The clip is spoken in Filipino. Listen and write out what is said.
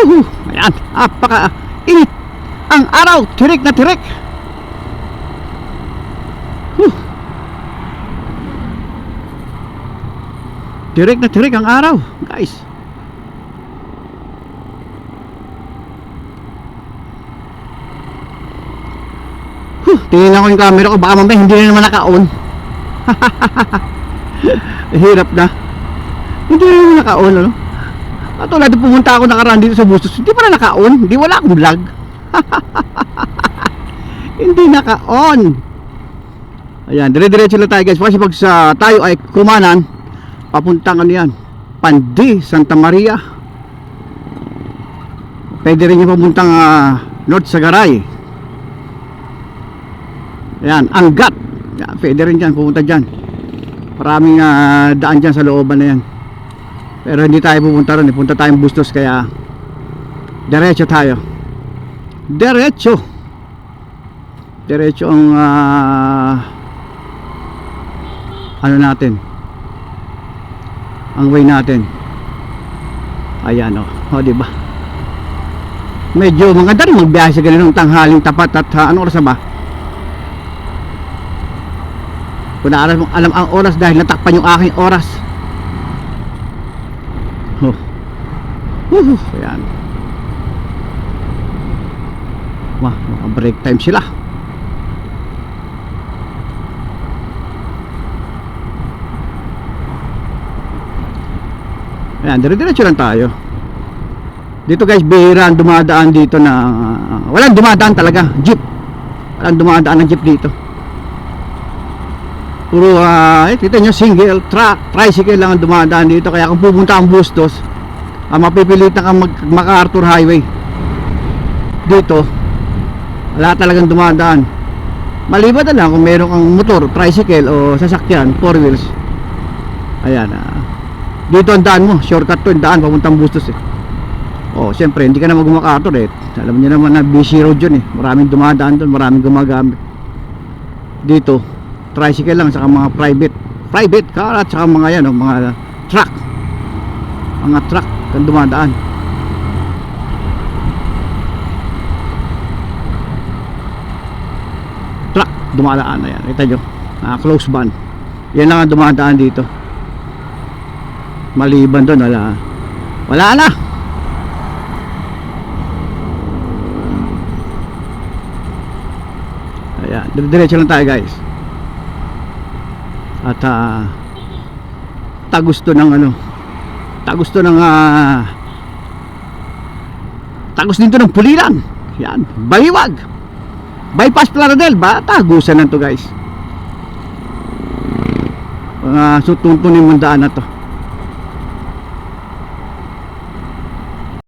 Huhu, ayan, apaka init ang araw, tirik na tirik. Huh. Tirik na tirik ang araw, guys. Huh, tingnan ko yung camera ko, baka mamaya hindi na naman naka-on. Hirap na. Hindi na naman naka-on, ano? Din pumunta ako nakaraan dito sa Bustos. Hindi pa na naka-on. Hindi wala akong vlog. Hindi naka-on. Ayan, dire-diretso lang tayo guys. Kasi pag sa tayo ay kumanan, papuntang ano yan, Pandi, Santa Maria. Pwede rin yung papuntang ah, North Sagaray. Ayan, Angat. Yan, pwede rin dyan, pupunta dyan. Maraming ah, daan dyan sa looban na yan. Pero hindi tayo pupunta ron, eh. punta tayong Bustos kaya diretso tayo. Diretso. Diretso ang ah, ano natin. Ang way natin. Ayan oh, oh di ba? Medyo maganda rin magbiyahe sa ganitong tanghaling tapat at ah, ano oras na ba? Kung mo alam ang oras dahil natakpan yung aking oras. Woohoo, ayan. Wah, mga break time sila. Ayan, dire-diretso lang tayo. Dito guys, bihira dumadaan dito na ah, walang dumadaan talaga, jeep. Walang dumadaan ng jeep dito. Puro, ah, eh, kita nyo, single truck, tricycle lang ang dumadaan dito. Kaya kung pupunta ang Bustos, ah, mapipilitan kang mag MacArthur Highway. Dito, wala talagang dumadaan. Maliban na lang kung meron kang motor, tricycle o sasakyan, four wheels. Ayan, ah. Dito ang daan mo, shortcut to yung daan, papuntang Bustos eh. Oh, siyempre, hindi ka na mag-MacArthur eh. Alam niyo naman na busy road yun eh. Maraming dumadaan doon, maraming gumagamit. Dito, tricycle lang saka mga private private car at saka mga yan oh, mga truck. Mga truck kan dumadaan. Truck dumadaan na yan. Kita nyo ah, close van. Yan lang ang dumadaan dito. Maliban doon wala. Wala na! Ayan diretso lang tayo guys at uh, tagusto ng ano tagusto ng uh, tagos dito ng pulilan. Yan baliwag bypass Plaradel ba tagusan na guys. Mga uh, sutuntunin mong daan na to